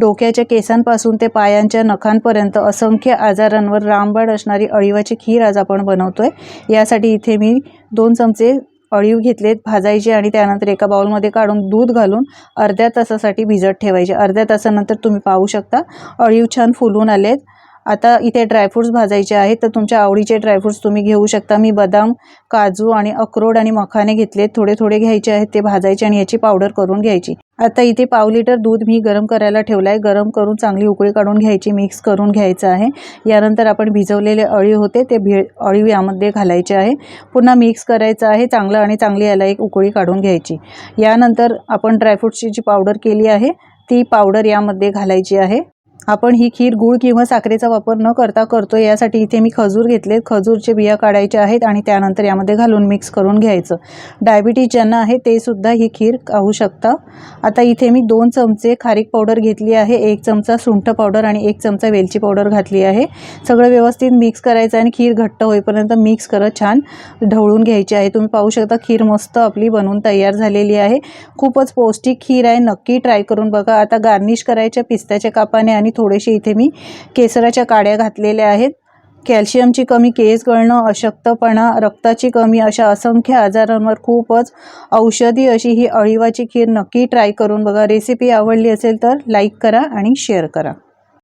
डोक्याच्या केसांपासून ते पायांच्या नखांपर्यंत असंख्य आजारांवर रामबाण असणारी अळीवाची खीर आज आपण बनवतोय. यासाठी इथे मी दोन चमचे अळीव घेतलेत भाजायचे आणि त्यानंतर एका बाउलमध्ये काढून दूध घालून अर्ध्या तासासाठी भिजत ठेवायचे. अर्ध्या तासानंतर तुम्ही पाहू शकता अळीव छान फुलून आलेत. आता इथे ड्रायफ्रूट्स भाजायचे आहेत तर तुमच्या आवडीचे ड्रायफ्रूट्स तुम्ही घेऊ शकता. मी बदाम काजू आणि अक्रोड आणि मखाने घेतले थोडे थोडे घ्यायचे आहेत ते भाजायचे आणि याची पावडर करून घ्यायची. आता इथे पाव लिटर दूध मी गरम करायला ठेवलं आहे गरम करून चांगली उकळी काढून घ्यायची मिक्स करून घ्यायचं आहे. यानंतर आपण भिजवलेले अळी होते ते भि अळीव यामध्ये घालायचे आहे. पुन्हा मिक्स करायचं आहे चांगलं आणि चांगली याला एक उकळी काढून घ्यायची. यानंतर आपण ड्रायफ्रूट्सची जी पावडर केली आहे ती पावडर यामध्ये घालायची आहे. आपण ही खीर गूळ किंवा साखरेचा वापर न करता करतो यासाठी इथे मी खजूर घेतले खजूरचे बिया काढायचे आहेत आणि त्यानंतर यामध्ये घालून मिक्स करून घ्यायचं. डायबिटीज ज्यांना आहे ते सुद्धा ही खीर खाऊ शकता. आता इथे मी दोन चमचे खारीक पावडर घेतली आहे. एक चमचा सुंठ पावडर आणि एक चमचा वेलची पावडर घातली आहे. सगळं व्यवस्थित मिक्स करायचं आणि खीर घट्ट होईपर्यंत मिक्स करत छान ढवळून घ्यायची आहे. तुम्ही पाहू शकता खीर मस्त आपली बनवून तयार झालेली आहे. खूपच पौष्टिक खीर आहे. नक्की ट्राय करून बघा. आता गार्निश करायच्या पिस्त्याच्या कापाने आणि थोडेसे इथे मी केसराच्या काड्या घातलेल्या आहेत. कॅल्शियमची कमी केस गळणं अशक्तपणा रक्ताची कमी अशा असंख्य आजारांवर खूपच औषधी अशी ही अळीवाची खीर नक्की ट्राय करून बघा. रेसिपी आवडली असेल तर लाईक करा आणि शेअर करा.